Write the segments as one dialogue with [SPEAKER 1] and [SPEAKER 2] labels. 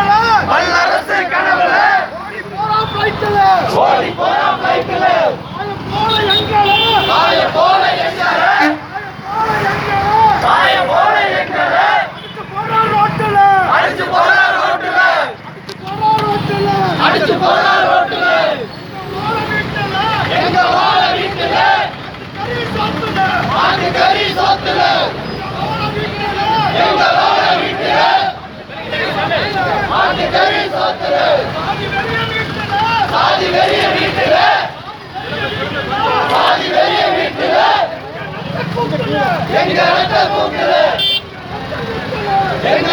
[SPEAKER 1] கனவுல? வல்லரசு கனவுல? ஓடி போறா ஃளைட்ல ஓடி போறா ஃளைட்ல ஆய போற எங்கல? ஆய போற எங்கல? ஆய போற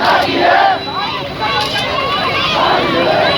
[SPEAKER 1] தாக்கிய சாதி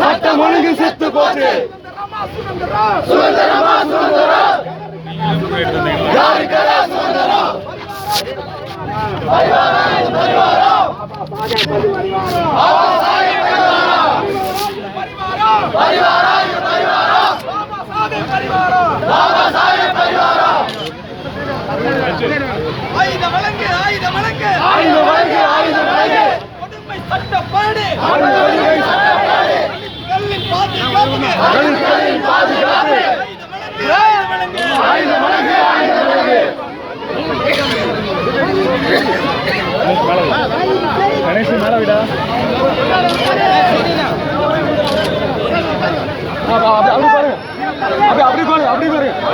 [SPEAKER 1] சட்டம் ஒழுங்கு செத்து போச்சு. சுதந்திரமா சுதந்திரம் யாருக்கடா சுதந்திரம் பரிவாரம் பரிவாரம் பரிவாரம் பரிவாரம் பரிவாரம் பாபா சாஹேப் பரிவாரம்
[SPEAKER 2] ஆயுத வழங்கு ஆயுத வழங்கு. சட்டப்பாடு! கல்லின்
[SPEAKER 1] பாதுகாப்பு!
[SPEAKER 2] ஆயுத மேல
[SPEAKER 1] விடா.